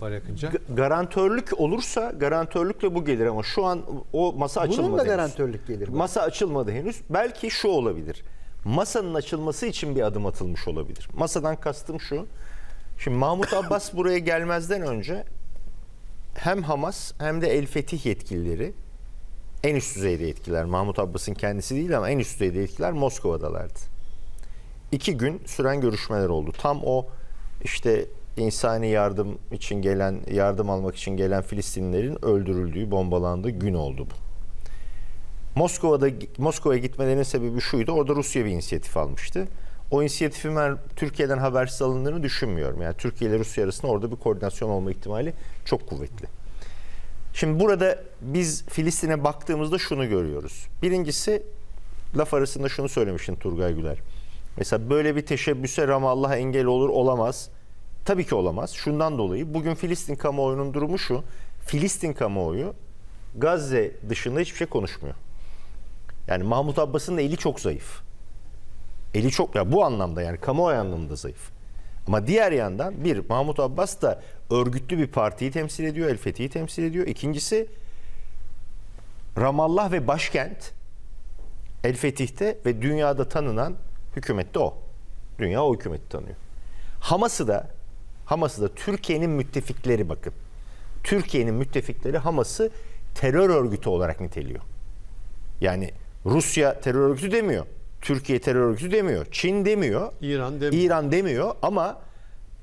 var yakınca. Ga- Garantörlük olursa garantörlükle bu gelir ama şu an o masa açılmadı. Bunun da henüz. garantörlük gelir. bu. Masa açılmadı henüz. Belki şu olabilir. Masanın açılması için bir adım atılmış olabilir. Masadan kastım şu. Şimdi Mahmut Abbas buraya gelmezden önce hem Hamas hem de El Fetih yetkilileri en üst düzeyde yetkiler. Mahmut Abbas'ın kendisi değil ama en üst düzeyde yetkiler Moskova'dalardı. İki gün süren görüşmeler oldu. Tam o işte insani yardım için gelen, yardım almak için gelen Filistinlilerin öldürüldüğü, bombalandığı gün oldu bu. Moskova'da Moskova'ya gitmelerinin sebebi şuydu. Orada Rusya bir inisiyatif almıştı. O inisiyatifin ben Türkiye'den habersiz alındığını düşünmüyorum. Yani Türkiye ile Rusya arasında orada bir koordinasyon olma ihtimali çok kuvvetli. Şimdi burada biz Filistin'e baktığımızda şunu görüyoruz. Birincisi laf arasında şunu söylemiştin Turgay Güler. Mesela böyle bir teşebbüse Ramallah engel olur olamaz. Tabii ki olamaz. Şundan dolayı bugün Filistin kamuoyunun durumu şu. Filistin kamuoyu Gazze dışında hiçbir şey konuşmuyor. Yani Mahmut Abbas'ın da eli çok zayıf. Eli çok ya bu anlamda yani kamuoyu anlamında zayıf. Ama diğer yandan bir Mahmut Abbas da örgütlü bir partiyi temsil ediyor, El Fethi'yi temsil ediyor. İkincisi Ramallah ve başkent El Fetih'te ve dünyada tanınan hükümette o. Dünya o hükümeti tanıyor. Hamas'ı da Hamas'ı da Türkiye'nin müttefikleri bakın. Türkiye'nin müttefikleri Hamas'ı terör örgütü olarak niteliyor. Yani Rusya terör örgütü demiyor. Türkiye terör örgütü demiyor. Çin demiyor. İran demiyor. İran demiyor ama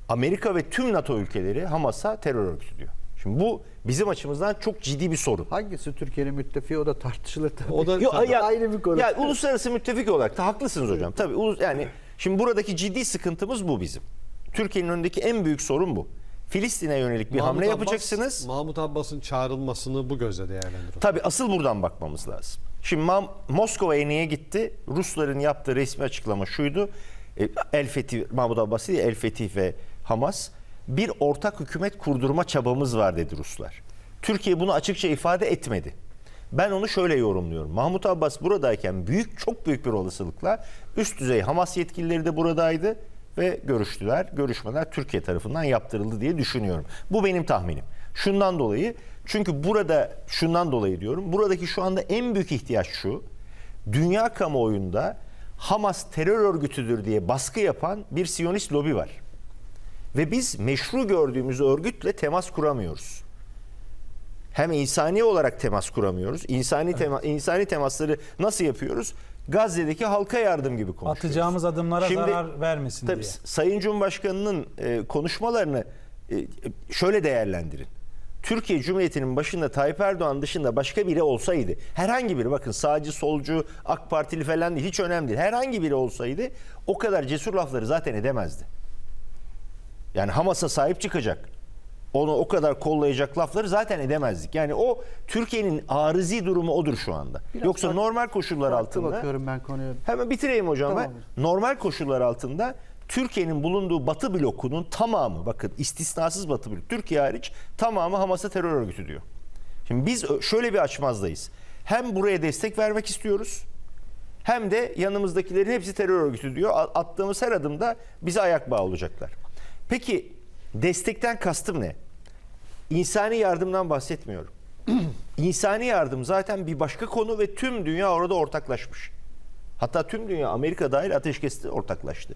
Amerika ve tüm NATO ülkeleri Hamas'a terör örgütü diyor. Şimdi bu bizim açımızdan çok ciddi bir sorun. Hangisi Türkiye'nin müttefiği o da tartışılır tabii. O da Yo, tabii. ya, Ayrı bir konu. Ya uluslararası müttefik olarak da haklısınız hocam. Tabii ulus, yani şimdi buradaki ciddi sıkıntımız bu bizim. Türkiye'nin önündeki en büyük sorun bu. Filistin'e yönelik bir Mahmut hamle Abbas- yapacaksınız. Mahmut Abbas'ın çağrılmasını bu gözle değerlendiriyor. Tabii asıl buradan bakmamız lazım. Şimdi Mam- Moskova'ya niye gitti? Rusların yaptığı resmi açıklama şuydu. E, El Fetih, Mahmut Abbas değil, El Fetih ve Hamas bir ortak hükümet kurdurma çabamız var dedi Ruslar. Türkiye bunu açıkça ifade etmedi. Ben onu şöyle yorumluyorum. Mahmut Abbas buradayken büyük çok büyük bir olasılıkla üst düzey Hamas yetkilileri de buradaydı ve görüştüler. Görüşmeler Türkiye tarafından yaptırıldı diye düşünüyorum. Bu benim tahminim. Şundan dolayı çünkü burada şundan dolayı diyorum. Buradaki şu anda en büyük ihtiyaç şu. Dünya kamuoyunda Hamas terör örgütüdür diye baskı yapan bir Siyonist lobi var. Ve biz meşru gördüğümüz örgütle temas kuramıyoruz. Hem insani olarak temas kuramıyoruz. İnsani tema, insani temasları nasıl yapıyoruz? Gazze'deki halka yardım gibi konuşuyoruz. Atacağımız adımlara Şimdi- zarar vermesin Tabii diye. Sayın Cumhurbaşkanı'nın e, konuşmalarını e, şöyle değerlendirin. Türkiye Cumhuriyeti'nin başında Tayyip Erdoğan dışında başka biri olsaydı, herhangi biri bakın sağcı, solcu, AK Partili falan değil, hiç önemli değil. Herhangi biri olsaydı o kadar cesur lafları zaten edemezdi. Yani Hamas'a sahip çıkacak. Onu o kadar kollayacak lafları zaten edemezdik. Yani o Türkiye'nin arızi durumu odur şu anda. Biraz Yoksa normal koşullar altında bakıyorum ben konuya. Hemen bitireyim hocam Tamam. ben. Normal koşullar altında Türkiye'nin bulunduğu Batı blokunun tamamı bakın istisnasız Batı bloku Türkiye hariç tamamı Hamas'a terör örgütü diyor. Şimdi biz şöyle bir açmazdayız. Hem buraya destek vermek istiyoruz hem de yanımızdakilerin hepsi terör örgütü diyor. Attığımız her adımda bize ayak bağı olacaklar. Peki destekten kastım ne? İnsani yardımdan bahsetmiyorum. İnsani yardım zaten bir başka konu ve tüm dünya orada ortaklaşmış. Hatta tüm dünya Amerika dahil ateşkeste ortaklaştı.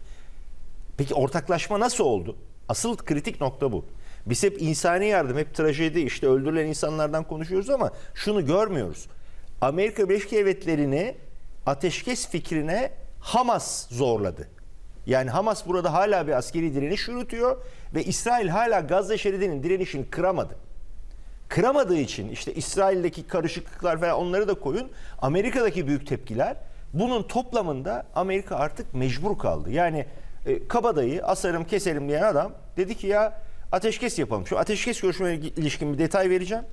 Peki ortaklaşma nasıl oldu? Asıl kritik nokta bu. Biz hep insani yardım, hep trajedi, işte öldürülen insanlardan konuşuyoruz ama şunu görmüyoruz. Amerika Birleşik Devletleri'ni ateşkes fikrine Hamas zorladı. Yani Hamas burada hala bir askeri direniş yürütüyor ve İsrail hala Gazze şeridinin direnişini kıramadı kıramadığı için işte İsrail'deki karışıklıklar veya onları da koyun. Amerika'daki büyük tepkiler bunun toplamında Amerika artık mecbur kaldı. Yani e, kabadayı asarım keserim diyen adam dedi ki ya ateşkes yapalım. Şu ateşkes görüşmeye ilişkin bir detay vereceğim.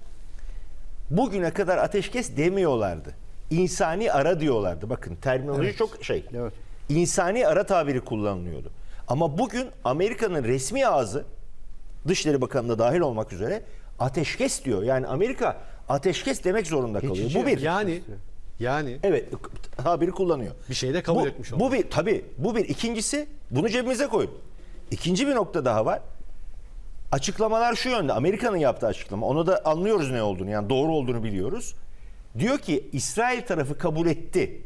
Bugüne kadar ateşkes demiyorlardı. İnsani ara diyorlardı. Bakın terminoloji çok şey. Evet. İnsani ara tabiri kullanılıyordu. Ama bugün Amerika'nın resmi ağzı Dışişleri Bakanı da dahil olmak üzere ateşkes diyor. Yani Amerika ateşkes demek zorunda kalıyor. Geçici Bu bir. Yani yani Evet tabiri kullanıyor. Bir şeyi de kabul bu, etmiş Bu oldu. bir tabii bu bir. İkincisi bunu cebimize koyun. İkinci bir nokta daha var. Açıklamalar şu yönde. Amerika'nın yaptığı açıklama. Onu da anlıyoruz ne olduğunu. Yani doğru olduğunu biliyoruz. Diyor ki İsrail tarafı kabul etti.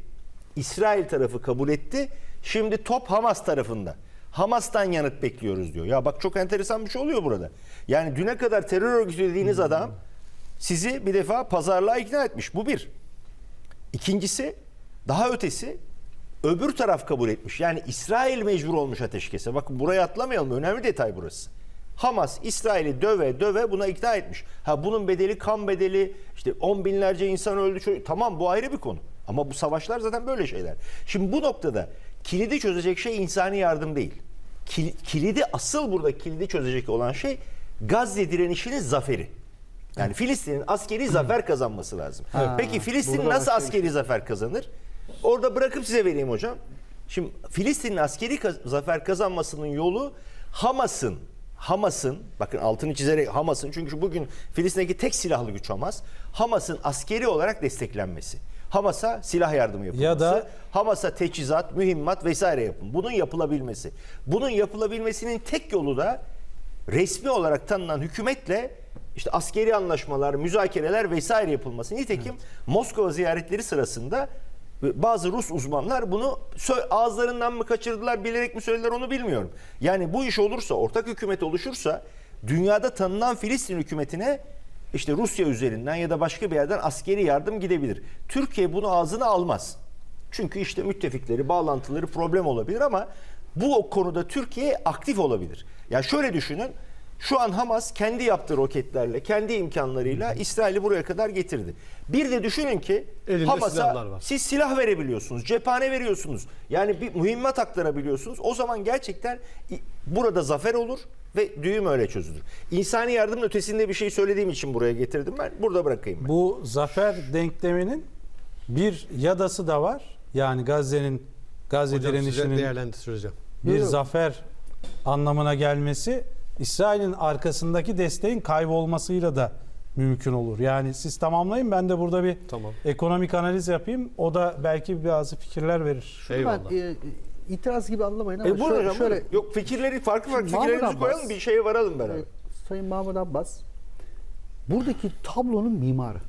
İsrail tarafı kabul etti. Şimdi top Hamas tarafında. Hamas'tan yanıt bekliyoruz diyor. Ya bak çok enteresan bir şey oluyor burada. Yani düne kadar terör örgütü dediğiniz adam sizi bir defa pazarlığa ikna etmiş. Bu bir. İkincisi daha ötesi öbür taraf kabul etmiş. Yani İsrail mecbur olmuş ateşkese. Bakın buraya atlamayalım. Önemli detay burası. Hamas İsrail'i döve döve buna ikna etmiş. Ha bunun bedeli kan bedeli işte on binlerce insan öldü. Tamam bu ayrı bir konu. Ama bu savaşlar zaten böyle şeyler. Şimdi bu noktada kilidi çözecek şey insani yardım değil. Kil- Kilidi asıl burada kilidi çözecek olan şey Gazze direnişinin zaferi. Yani Filistin'in askeri zafer kazanması lazım. Peki Filistin burada nasıl başka bir askeri zafer kazanır? Orada bırakıp size vereyim hocam. Şimdi Filistin'in askeri kaz- zafer kazanmasının yolu Hamas'ın Hamas'ın bakın altını çizerek Hamas'ın çünkü bugün Filistin'deki tek silahlı güç Hamas. Hamas'ın askeri olarak desteklenmesi. Hamas'a silah yardımı yapılması. Ya da- Hamas'a teçhizat, mühimmat vesaire yapın. Bunun yapılabilmesi. Bunun yapılabilmesinin tek yolu da resmi olarak tanınan hükümetle işte askeri anlaşmalar, müzakereler vesaire yapılması. Nitekim Moskova ziyaretleri sırasında bazı Rus uzmanlar bunu ağızlarından mı kaçırdılar, bilerek mi söylediler onu bilmiyorum. Yani bu iş olursa, ortak hükümet oluşursa dünyada tanınan Filistin hükümetine işte Rusya üzerinden ya da başka bir yerden askeri yardım gidebilir. Türkiye bunu ağzına almaz. Çünkü işte müttefikleri, bağlantıları problem olabilir ama bu konuda Türkiye aktif olabilir. Ya şöyle düşünün. Şu an Hamas kendi yaptığı roketlerle, kendi imkanlarıyla İsrail'i buraya kadar getirdi. Bir de düşünün ki Hamas'a siz silah verebiliyorsunuz, cephane veriyorsunuz. Yani bir mühimmat aktarabiliyorsunuz. O zaman gerçekten burada zafer olur ve düğüm öyle çözülür. İnsani yardımın ötesinde bir şey söylediğim için buraya getirdim ben. Burada bırakayım ben. Bu zafer denkleminin bir yadası da var. Yani Gazze'nin Gazze Hocam direnişinin değerlendireceğim. bir Buyurun. zafer anlamına gelmesi İsrail'in arkasındaki desteğin kaybolmasıyla da mümkün olur. Yani siz tamamlayın ben de burada bir Tamam. ekonomik analiz yapayım. O da belki bazı fikirler verir. Eyvallah. Ben, e, itiraz gibi anlamayın ama E buyurun şöyle, hocam. şöyle buyurun. Yok fikirleri farklı farklı Mahmut fikirlerimizi Abbas- koyalım bir şeye varalım beraber. e, Sayın Mahmut Abbas buradaki tablonun mimarı.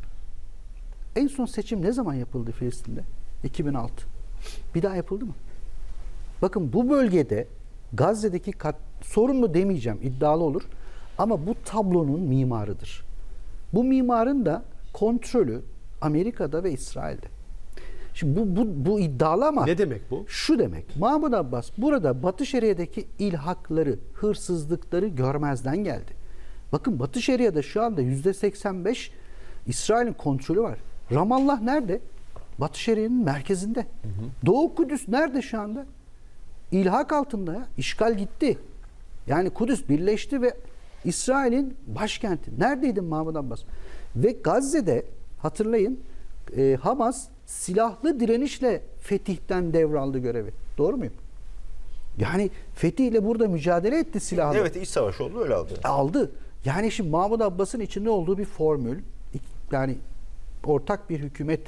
En son seçim ne zaman yapıldı Filistin'de? 2006. Bir daha yapıldı mı? Bakın bu bölgede Gazze'deki kat, sorumlu demeyeceğim iddialı olur ama bu tablonun mimarıdır. Bu mimarın da kontrolü Amerika'da ve İsrail'de. Şimdi bu, bu, bu iddialı ama Ne demek bu? şu demek. Mahmut Abbas burada Batı Şeria'daki ilhakları, hırsızlıkları görmezden geldi. Bakın Batı Şeria'da şu anda yüzde 85 İsrail'in kontrolü var. Ramallah nerede? Batı Şeria'nın merkezinde. Doğu Kudüs nerede şu anda? İlhak altında ya. İşgal gitti. Yani Kudüs birleşti ve İsrail'in başkenti. Neredeydi Mahmut Abbas? Ve Gazze'de hatırlayın e, Hamas silahlı direnişle fetihten devraldı görevi. Doğru muyum? Yani Fetih ile burada mücadele etti silahlı. Evet iç savaş oldu öyle aldı. Aldı. Yani şimdi Mahmut Abbas'ın içinde olduğu bir formül. Yani ortak bir hükümet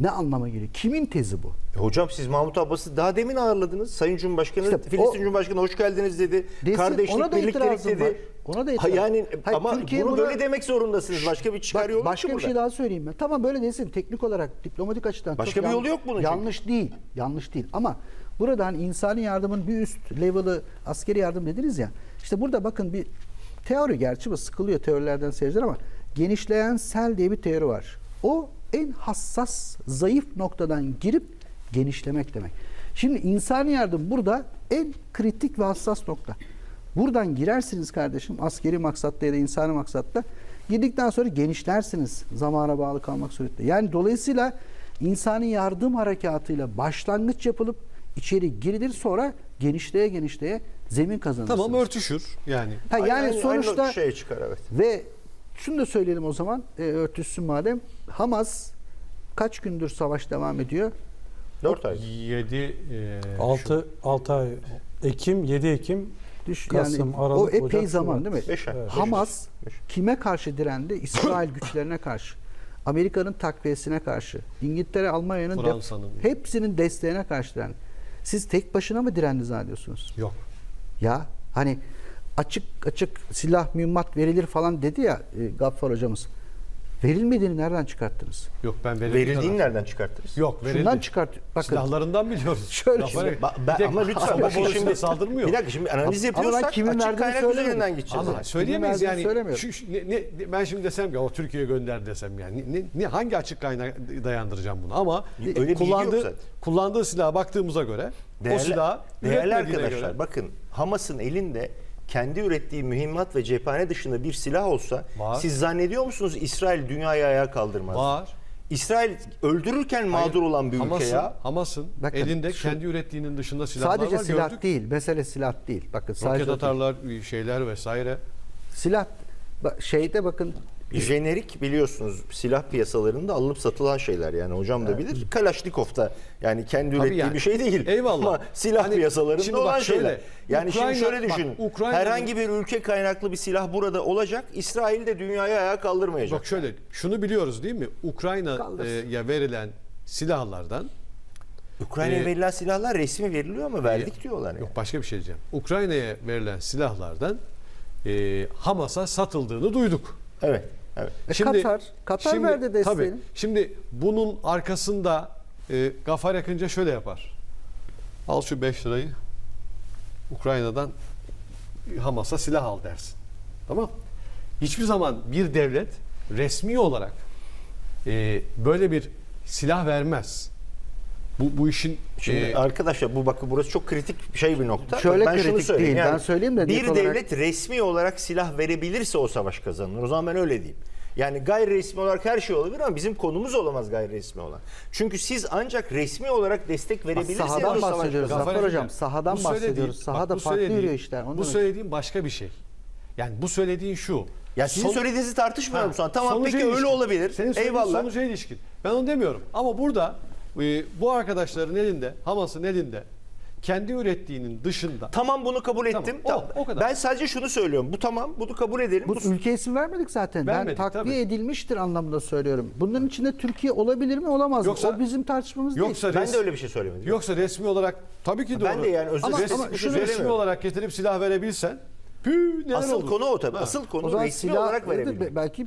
ne anlama geliyor? Kimin tezi bu? E hocam siz Mahmut Abbas'ı daha demin ağırladınız. Sayın Cumhurbaşkanı, İşte Filistin o- Cumhurbaşkanı hoş geldiniz dedi. Desin, Kardeşlik, ona da birliktelik dedi. var. Ona da Ha, itiraz- yani Hayır, ama Türkiye bunu buna- böyle demek zorundasınız. Başka bir çıkar yolu yok başka bir şey burada. daha söyleyeyim ben. Tamam böyle desin. Teknik olarak, diplomatik açıdan Başka bir yolu yanlış- yok bunun çünkü. Yanlış değil. Yanlış değil. Ama burada hani insani yardımın bir üst level'ı askeri yardım dediniz ya. İşte burada bakın bir teori gerçi bu sıkılıyor teorilerden seyirciler ama genişleyen sel diye bir teori var. O en hassas, zayıf noktadan girip genişlemek demek. Şimdi insani yardım burada en kritik ve hassas nokta. Buradan girersiniz kardeşim askeri maksatta ya da insani maksatta. Girdikten sonra genişlersiniz zamana bağlı kalmak suretiyle. Yani dolayısıyla insani yardım harekatıyla başlangıç yapılıp içeri girilir sonra genişleye genişleye zemin kazanırsınız. Tamam örtüşür yani. Ha, yani Aynı- aynı sonuçta şeye çıkar evet. ve şunu da söyleyelim o zaman e, örtüşsün madem. Hamas kaç gündür savaş devam ediyor? 4 ay. 7 e, 6 6 ay Ekim 7 Ekim Düş, Kasım, yani Aralık, o epey Ocak, zaman değil mi? Beş ay. Evet. Hamas Beş. kime karşı direndi? İsrail güçlerine karşı. Amerika'nın takviyesine karşı. İngiltere, Almanya'nın def- Fransa'nın. hepsinin desteğine karşı direndi. Siz tek başına mı direndi zannediyorsunuz? yok. Ya hani açık açık silah mühimmat verilir falan dedi ya e, Gaffar hocamız. Verilmediğini nereden çıkarttınız? Yok ben verildiği Verildiğini nereden çıkartırız? Yok verildi. Şundan çıkart. Bakın Silahlarından biliyoruz. Şöyle şimdi- Ba- ben- ama lütfen boşuna şimdi saldırmıyor. Bir dakika şimdi analiz Ama yapıyorsak kimin açık kaynak üzerinden gideceğiz. Ama söyleyemeyiz yani. Şu, ne, ne- ben şimdi desem ki o Türkiye'ye gönder desem yani ne, ne- hangi açık kaynağa dayandıracağım bunu ama Öyle kullandığı kullandığı silaha baktığımıza göre o Değerli, silah değerli arkadaşlar bakın Hamas'ın elinde kendi ürettiği mühimmat ve cephane dışında bir silah olsa Var. siz zannediyor musunuz İsrail dünyayı ayağa kaldırmaz? var. İsrail öldürürken mağdur olan bir ülke Hamas'ın, ya. Hamas'ın Bakın, elinde şu- kendi ürettiğinin dışında silahlar sadece var silah gördük. değil. Mesele silah değil. Bakın sadece Roket atarlar, şeyler vesaire. silah Ba- şeyde bakın Jenerik biliyorsunuz silah piyasalarında alınıp satılan şeyler yani hocam da bilir. Kalaşnikov da yani kendi Tabii ürettiği yani. bir şey değil. Eyvallah. Ama silah Hani piyasalarında şimdi olan bak şöyle, şeyler. Yani Ukrayna- şimdi şöyle bak, düşünün. Ukrayna'nın- Herhangi bir ülke kaynaklı bir silah burada olacak. İsrail de dünyayı ayağa kaldırmayacak. Bak şöyle şunu biliyoruz değil mi? Ukrayna'ya verilen silahlardan Ukrayna'ya Ee, verilen silahlar resmi veriliyor ama verdik diyorlar. Yani. Yok başka bir şey diyeceğim. Ukrayna'ya verilen silahlardan e, Hamas'a satıldığını duyduk. Evet. Evet. E, Katar- Katar verdi desteğini. Tabii. Şimdi bunun arkasında e, Gafar Yakınca şöyle yapar. Al şu 5 lirayı Ukrayna'dan Hamas'a silah al dersin. Tamam. Hiçbir zaman bir devlet resmi olarak e, böyle bir silah vermez. Bu, bu işin Şimdi e, arkadaşlar bu bakın burası çok kritik şey bir nokta. Şöyle ben şunu kritik söyleyeyim. değil, ben söyleyeyim de bir net olarak- devlet resmi olarak silah verebilirse o savaş kazanılır. O zaman ben öyle diyeyim. Yani gayri resmi olarak her şey olabilir ama bizim konumuz olamaz gayri resmi olan. Çünkü siz ancak resmi olarak destek verebilirseniz sahadan bahsediyoruz. Zafer Hocam, sahadan bu bahsediyoruz. Sahada farklı yürüyor işler. Onu Bu demek söylediğin başka bir şey. Yani bu söylediğin şu. Ya sizin Son- söylediğinizi tartışmıyorum Ha, şu an. Tamam sonuca peki öyle ilişkin. olabilir. Senin Eyvallah. sonuca ilişkin. Ben onu demiyorum. Ama burada bu arkadaşların elinde, Hamas'ın elinde kendi ürettiğinin dışında Tamam bunu kabul Tamam, ettim. o- Tamam. o kadar. Ben sadece şunu söylüyorum. Bu tamam. Bunu kabul edelim. Bu Bu- ülke isim vermedik zaten. Vermedik, ben takviye tabii. edilmiştir anlamında söylüyorum. Bunların içinde Türkiye olabilir mi olamaz Yoksa- mı? O bizim tartışmamız yoksa değil. ben res- de öyle bir şey söylemedim. yoksa resmi olarak tabii ki doğru. Ben de yani özür Ama- resmi ama şunu- resmi söylemiyorum. olarak getirip silah verebilsen pü neler Asıl olur? konu o tabii. Ha. Asıl O konu zaman resmi silah olarak verebilmek. be- belki